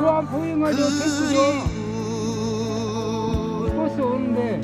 좋아하는 보잉 가지고 택시죠 버스 오는데.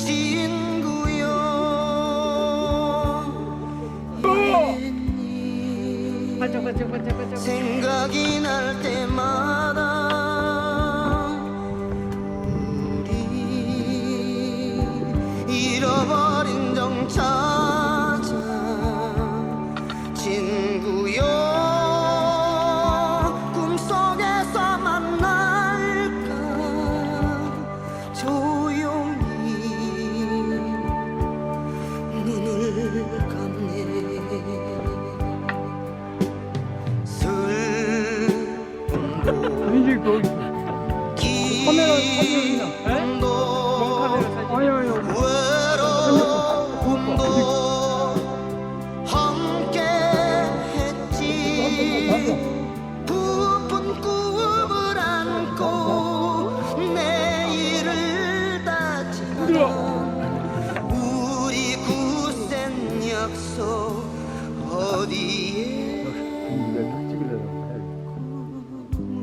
어디에? 어, 어,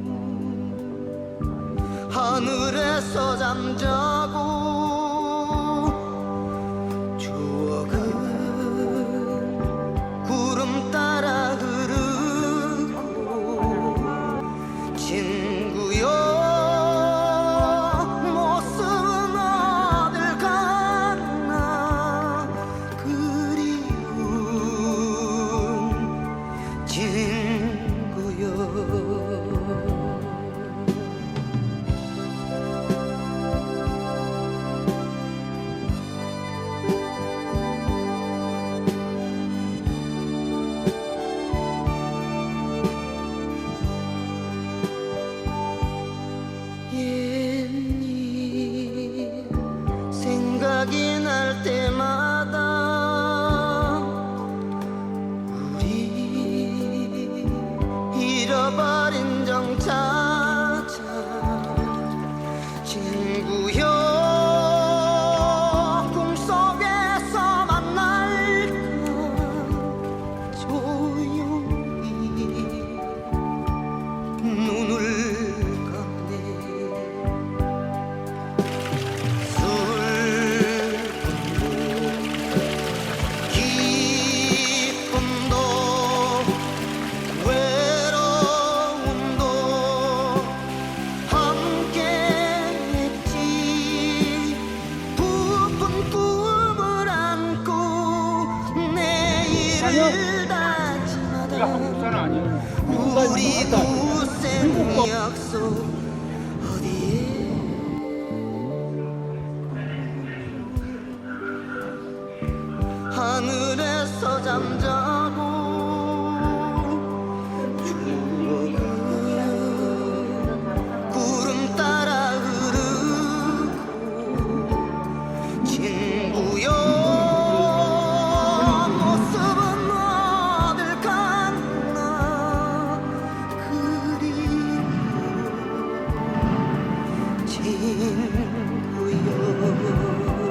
어, 하늘에서 잠자고 somebody 약속 어디에? 하늘에서 잠자 Oh.